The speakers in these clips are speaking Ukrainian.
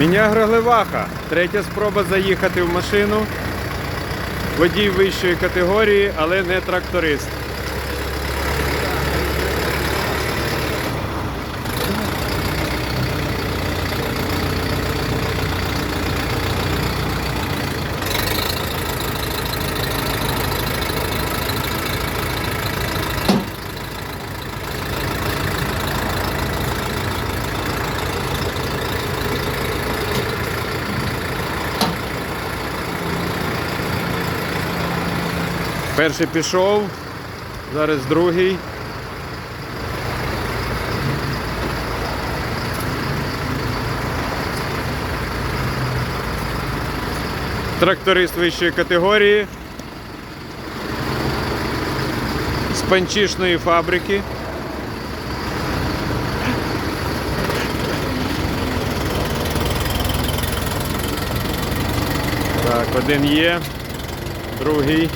Мінягро Граглеваха. Третя спроба заїхати в машину. Водій вищої категорії, але не тракторист. Перший пішов, зараз другий. Тракторист вищої категорії. З панчішної фабрики. Так, один є, другий.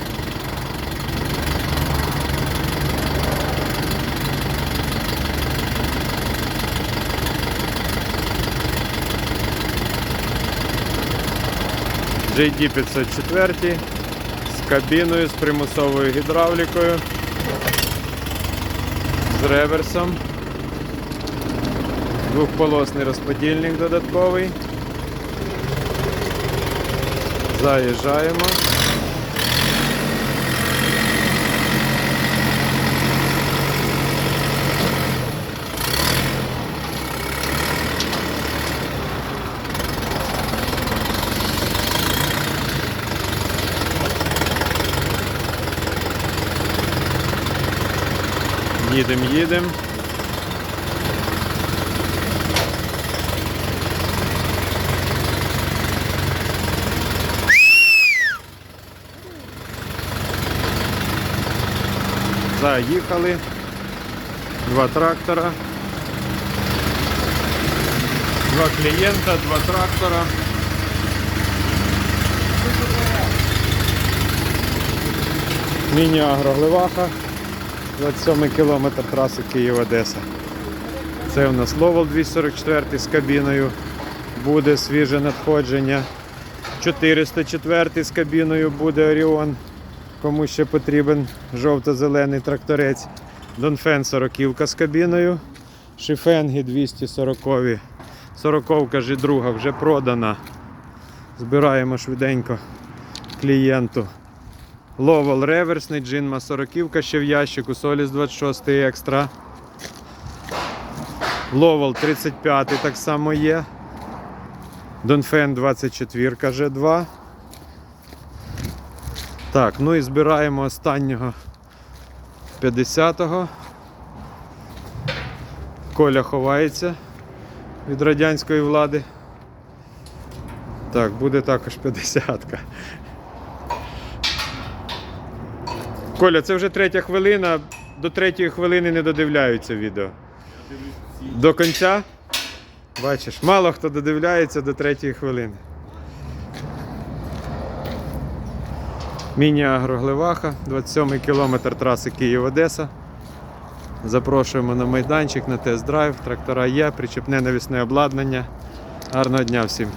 JD 504 з кабіною, з примусовою гідравлікою, з реверсом, двохполосний розподільник додатковий. Заїжджаємо. Їдем, їдем. Заїхали. Два трактора. Два клієнта, два трактора. Міні-агро Гливаха. 27 кілометр траси Київ-Одеса. Це у нас Ловол 244 з кабіною. Буде свіже надходження. 404 з кабіною буде Оріон. Кому ще потрібен жовто-зелений тракторець. Донфен 40 з кабіною. Шифенги 240. 40 ж друга вже продана. Збираємо швиденько клієнту. Ловол реверсний, джинма 40 ще в ящику, Соліс 26 екстра. Ловол 35 так само є. Донфен 24 G2. Так, ну і збираємо останнього 50-го. Коля ховається від радянської влади. Так, буде також 50-ка. Коля, це вже третя хвилина. До третьої хвилини не додивляються відео. До кінця? Бачиш, мало хто додивляється до третьої хвилини. Міні-агро Гливаха, 27 кілометр траси Київ-Одеса. Запрошуємо на майданчик, на тест-драйв. Трактора є, причепне навісне обладнання. Гарного дня всім!